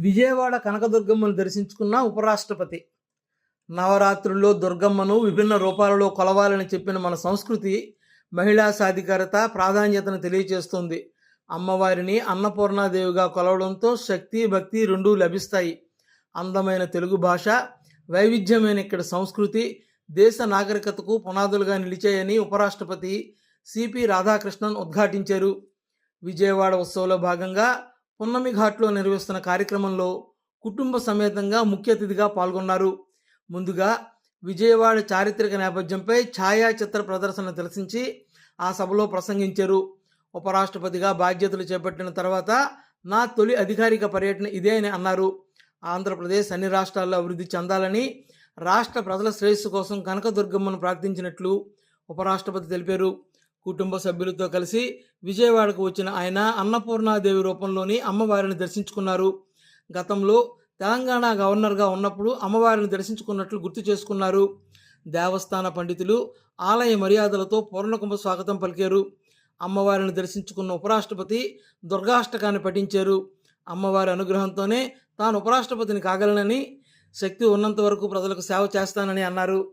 విజయవాడ కనకదుర్గమ్మను దర్శించుకున్న ఉపరాష్ట్రపతి. నవరాత్రుల్లో దుర్గమ్మను విభిన్న రూపాలలో కొలవాలని చెప్పిన మన సంస్కృతి మహిళా సాధికారత ప్రాధాన్యతను తెలియజేస్తుంది. అమ్మవారిని అన్నపూర్ణాదేవిగా కొలవడంతో శక్తి భక్తి రెండూ లభిస్తాయి. అందమైన తెలుగు భాష వైవిధ్యమైన ఇక్కడ సంస్కృతి దేశ నాగరికతకు పునాదులుగా నిలిచాయని ఉపరాష్ట్రపతి సిపి రాధాకృష్ణన్ ఉద్ఘాటించారు. విజయవాడ ఉత్సవంలో భాగంగా పున్నమి ఘాట్లో నిర్వహిస్తున్న కార్యక్రమంలో కుటుంబ సమేతంగా ముఖ్య అతిథిగా పాల్గొన్నారు. ముందుగా విజయవాడ చారిత్రక నేపథ్యంపై ఛాయాచిత్ర ప్రదర్శన దర్శించి ఆ సభలో ప్రసంగించారు. ఉపరాష్ట్రపతిగా బాధ్యతలు చేపట్టిన తర్వాత నా తొలి అధికారిక పర్యటన ఇదే అని అన్నారు. ఆంధ్రప్రదేశ్ అన్ని రాష్ట్రాల్లో అభివృద్ధి చెందాలని రాష్ట్ర ప్రజల శ్రేయస్సు కోసం కనకదుర్గమ్మను ప్రార్థించినట్లు ఉపరాష్ట్రపతి తెలిపారు. కుటుంబ సభ్యులతో కలిసి విజయవాడకు వచ్చిన ఆయన అన్నపూర్ణాదేవి రూపంలోని అమ్మవారిని దర్శించుకున్నారు. గతంలో తెలంగాణ గవర్నర్గా ఉన్నప్పుడు అమ్మవారిని దర్శించుకున్నట్లు గుర్తు చేసుకున్నారు. దేవస్థాన పండితులు ఆలయ మర్యాదలతో పూర్ణకుంభ స్వాగతం పలికారు. అమ్మవారిని దర్శించుకున్న ఉపరాష్ట్రపతి దుర్గాష్టకాన్ని పఠించారు. అమ్మవారి అనుగ్రహంతోనే తాను ఉపరాష్ట్రపతిని కాగలనని శక్తి ఉన్నంత వరకు ప్రజలకు సేవ చేస్తానని అన్నారు.